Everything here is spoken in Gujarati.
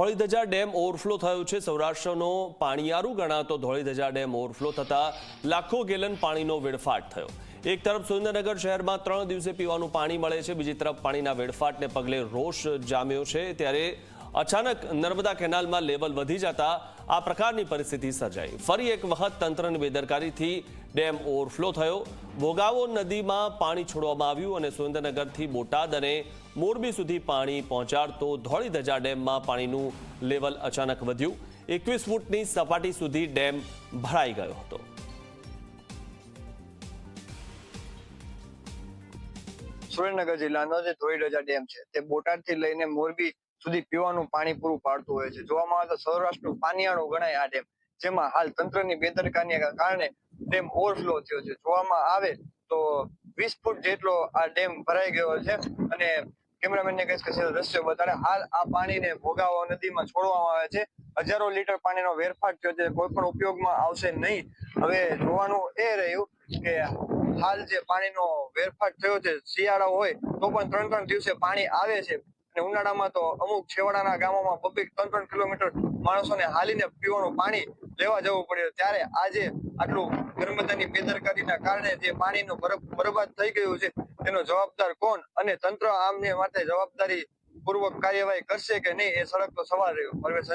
ધોળીધજા ડેમ ઓવરફ્લો થયો છે. સૌરાષ્ટ્રનો પાણીયારું ગણાતો ધોળીધજા ડેમ ઓવરફ્લો થતા લાખો ગેલન પાણીનો વેડફાટ થયો. એક તરફ સુરેન્દ્રનગર શહેરમાં ત્રણ દિવસે પીવાનું પાણી મળે છે. બીજી તરફ પાણીના વેડફાટને પગલે રોષ જામ્યો છે. ત્યારે અચાનક નર્મદા કેનાલમાં લેવલ વધી જતા આ પ્રકારની પરિસ્થિતિ સર્જાઈ. ફરી એક વખત તંત્રની બેદરકારીથી ડેમ ઓવરફ્લો થયો. ભોગાવો નદીમાં પાણી છોડવામાં આવ્યું અને સુરેન્દ્રનગરથી બોટાદ અને મોરબી સુધી પાણી પહોંચાડતો ધોળીધજા ડેમમાં પાણીનું લેવલ અચાનક વધ્યું. એકવીસ ફૂટની સપાટી સુધી ડેમ ભરાઈ ગયો હતો. સુરેન્દ્રનગર જિલ્લાનો જે ધોળીધજા ડેમ છે તે બોટાદથી લઈને મોરબી સુધી પીવાનું પાણી પૂરું પાડતું હોય છે. જોવામાં આવે તો સૌરાષ્ટ્રનું પાનીયાળો ગણાય આ ડેમ, જેમાં હાલ તંત્રની બેદરકારીને કારણે ડેમ ઓવરફ્લો થયો છે. જોવામાં આવે તો વીસ ફૂટ જેટલો આ ડેમ ભરાઈ ગયો છે અને કેમેરામેનને કહીશ કે દ્રશ્ય બતાડે. હાલ આ પાણીને ભોગાવો નદીમાં છોડવામાં આવે છે. હજારો લીટર પાણીનો વેરફાટ થયો છે. કોઈ પણ ઉપયોગમાં આવશે નહીં. હવે જોવાનું એ રહ્યું કે હાલ જે પાણીનો વેરફાટ થયો છે, શિયાળો હોય તો પણ ત્રણ ત્રણ દિવસે પાણી આવે છે. અને ઉનાળામાં તો અમુક છેવાડાના ગામોમાં પબ્લિક ત્રણ ત્રણ કિલોમીટર માણસોને હાલીને પીવાનું પાણી લેવા જવું પડ્યું. ત્યારે આજે આટલું નર્મદાની બેદરકારીના કારણે જે પાણીનું બર- બરબાદ થઈ ગયું છે, તેનો જવાબદાર કોણ અને તંત્ર આમને માટે જવાબદારી પૂર્વક કાર્યવાહી કરશે કે નહીં એ સળગતો સવાલ રહ્યો. પરવેશ